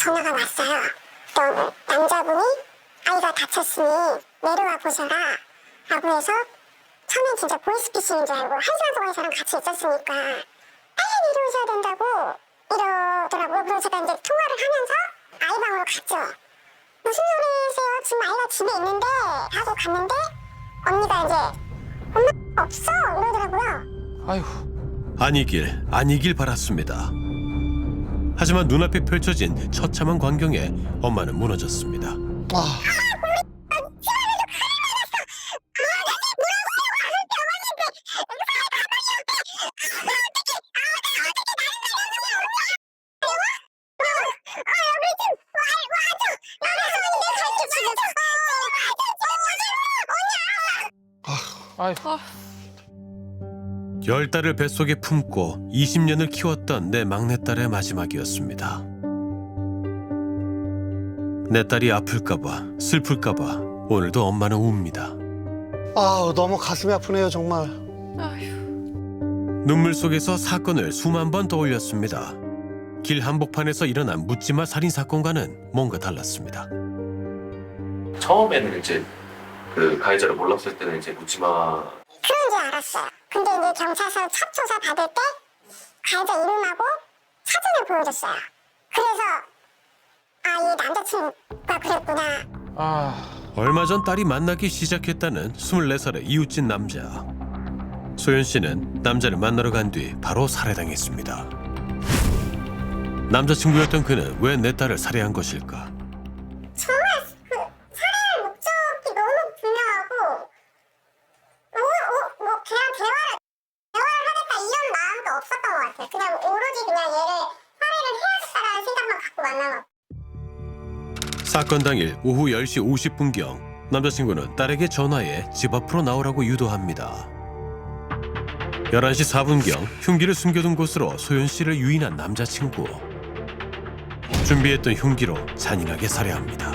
전화가 왔어요. 또 남자분이 아이가 다쳤으니 내려와 보셔라 라고 해서 처음엔 진짜 보이스피싱인 줄 알고 한 시간 동안 이 사람 같이 있었으니까 빨리 내려오셔야 된다고 이러더라고요. 그래서 제가 이제 통화를 하면서 아이 방으로 갔죠. 무슨 소리세요? 지금 아이가 집에 있는데 하고 갔는데 언니가 이제 엄마 없어 이러더라고요. 아휴. 아니길 아니길 바랐습니다. 하지만 눈앞에 펼쳐진 처참한 광경에 엄마는 무너졌습니다. 아, 아휴. 열 달을 뱃속에 품고 20년을 키웠던 내 막내딸의 마지막이었습니다. 내 딸이 아플까봐 슬플까봐 오늘도 엄마는 웁니다. 아, 너무 가슴이 아프네요, 정말. 눈물 속에서 사건을 수만 번 떠올렸습니다. 길 한복판에서 일어난 묻지마 살인 사건과는 뭔가 달랐습니다. 처음에는 이제 그 가해자를 몰랐을 때는 이제 묻지마 알았어요. 근데 이제 경찰서 첫 조사 받을 때 가해자 이름하고 사진을 보여줬어요. 그래서 아 이 남자친구가 그랬구나. 아, 얼마 전 딸이 만나기 시작했다는 24살의 이웃집 남자. 소연 씨는 남자를 만나러 간 뒤 바로 살해당했습니다. 남자친구였던 그는 왜 내 딸을 살해한 것일까? 것 같아요. 그냥 오로지 그냥 얘를 살해를 해야겠다라는 생각만 갖고 만나고 사건 당일 오후 10시 50분경 남자친구는 딸에게 전화해 집 앞으로 나오라고 유도합니다. 11시 4분경 흉기를 숨겨둔 곳으로 소연 씨를 유인한 남자친구. 준비했던 흉기로 잔인하게 살해합니다.